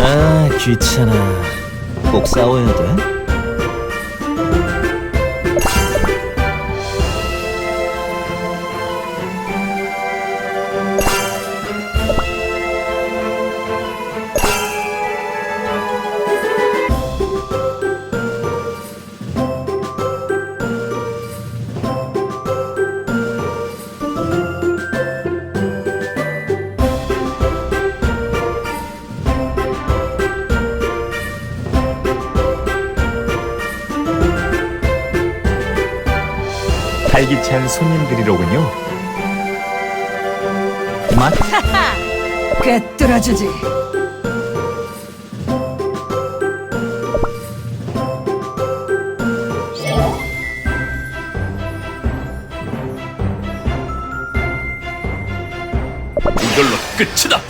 아 귀찮아 꼭 싸워야 돼? 활기찬 손님들이로군요. 맛 꿰뚫어주지. 이걸로 끝이다.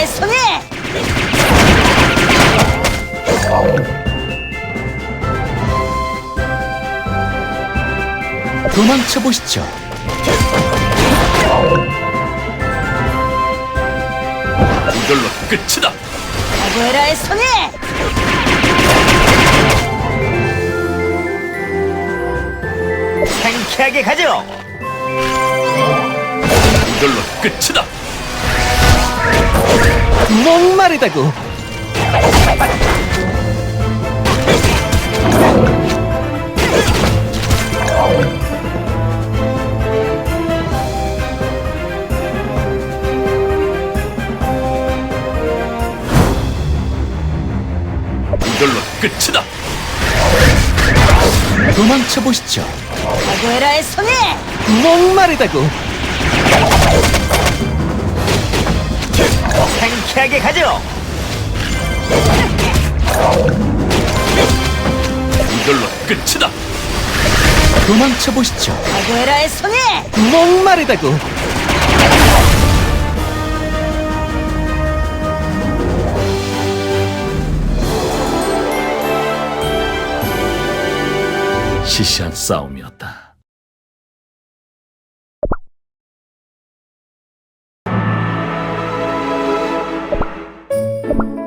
카게라의 손에 도망쳐 보시죠. 이걸로 끝이다. 카게라의 손에 상쾌하게 가죠. 이걸로 끝이다. 목마르다고 이걸로 끝이다. 도망쳐 보시죠. 카게라의 손에 목마르다고 상쾌하게 가죠. 이걸로 끝이다. 도망쳐 보시죠. 카게라의 손에 목마르다고 시시한 싸움이었다. you